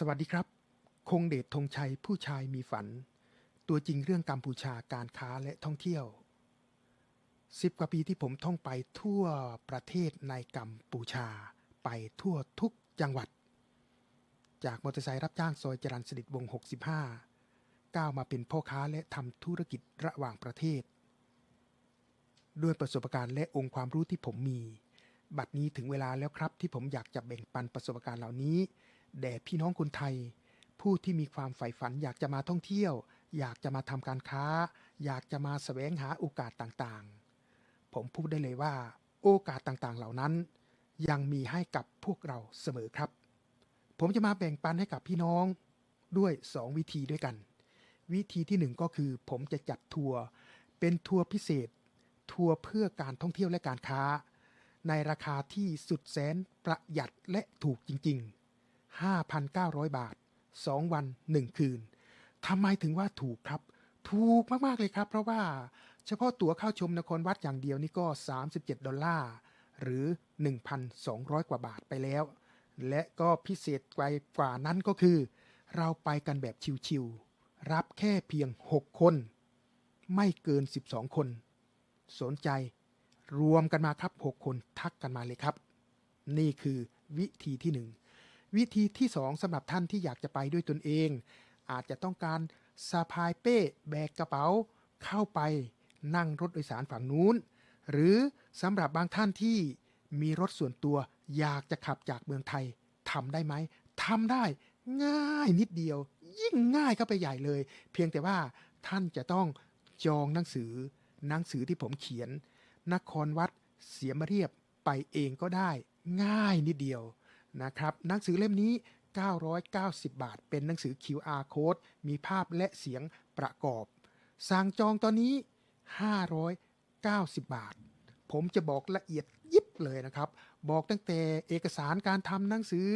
สวัสดีครับ คงเดชธงชัยผู้ชายมีฝัน ตัวจริงเรื่องกัมพูชาการค้าและท่องเที่ยวสิบกว่าปีที่ผมท่องไปทั่วประเทศในกัมพูชา ไปทั่วทุกจังหวัด จากมอเตอร์ไซค์รับจ้างซอยจรัญสนิทวง 65 ก้าวมาเป็นพ่อค้าและทำธุรกิจระหว่างประเทศ ด้วยประสบการณ์และองค์ความรู้ที่ผมมี บัดนี้ถึงเวลาแล้วครับที่ผมอยากจะแบ่งปันประสบการณ์เหล่านี้ แด่พี่น้องคนไทย ผู้ที่มีความใฝ่ฝันอยากจะมาท่องเที่ยว อยากจะมาทำการค้า อยากจะมาแสวงหาโอกาสต่างๆ ผมพูดได้เลยว่า โอกาสต่างๆเหล่านั้น ยังมีให้กับพวกเราเสมอครับ ผมจะมาแบ่งปันให้กับพี่น้องด้วย 2 วิธีด้วยกัน วิธีที่ 1 ก็คือ ผมจะจัดทัวร์เป็นทัวร์พิเศษ ทัวร์เพื่อการท่องเที่ยวและการค้า ในราคาที่สุดแสนประหยัดและถูกจริงๆ 5,900 บาท 2 วัน 1 คืนทำไมถึงว่าถูกครับ ถูกมากๆเลยครับ เพราะว่าเฉพาะตั๋วเข้าชมนครวัดอย่างเดียวนี่ก็ 37 ดอลลาร์ หรือ 1,200 กว่าบาทไปแล้ว และก็พิเศษไปกว่านั้นก็คือ เราไปกันแบบชิวๆรับแค่เพียง 6 คน ไม่เกิน 12 คน สนใจรวมกันมาครับ 6 คนทักกันมาเลยครับ นี่คือวิธีที่ 1 วิธีที่2สำหรับท่านที่อยากจะไปด้วยตนเอง อาจจะต้องการสะพายเป้แบกกระเป๋า เข้าไปนั่งรถโดยสารฝั่งนู้น หรือสำหรับบางท่านที่มีรถส่วนตัวอยากจะขับจากเมืองไทยทำได้ไหมทำได้ง่ายนิดเดียว ยิ่งง่ายเข้าไปใหญ่เลย เพียงแต่ว่าท่านจะต้องจองหนังสือหนังสือที่ผมเขียน นครวัดเสียมเรียบไปเองก็ได้ ง่ายนิดเดียว นะครับหนังสือเล่มนี้ 990 บาท เป็นหนังสือ QR code มีภาพและเสียงประกอบ สั่งจองตอนนี้ 590 บาท ผมจะบอกละเอียดยิบเลยนะครับ บอกตั้งแต่เอกสารการทำหนังสือ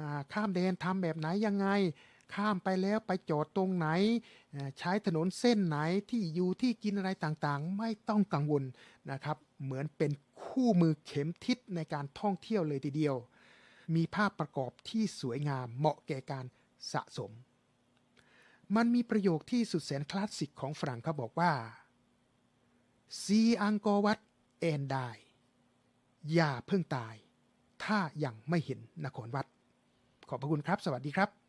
อข้ามแดนทำแบบไหนยังไง ข้ามไปแล้วไปจอดตรงไหน ใช้ถนนเส้นไหนที่อยู่ที่กินอะไรต่างๆ ไม่ต้องกังวลนะครับ เหมือนเป็นคู่มือเข็มทิศในการท่องเที่ยวเลยทีเดียว มีภาพประกอบที่สวยงามเหมาะแก่การสะสม มันมีประโยคที่สุดแสนคลาสสิกของฝรั่งเขาบอกว่าซีอังกอวัดแอนไดอย่าเพิ่งตาย ถ้ายังไม่เห็นนครวัด ขอบพระคุณครับ สวัสดีครับ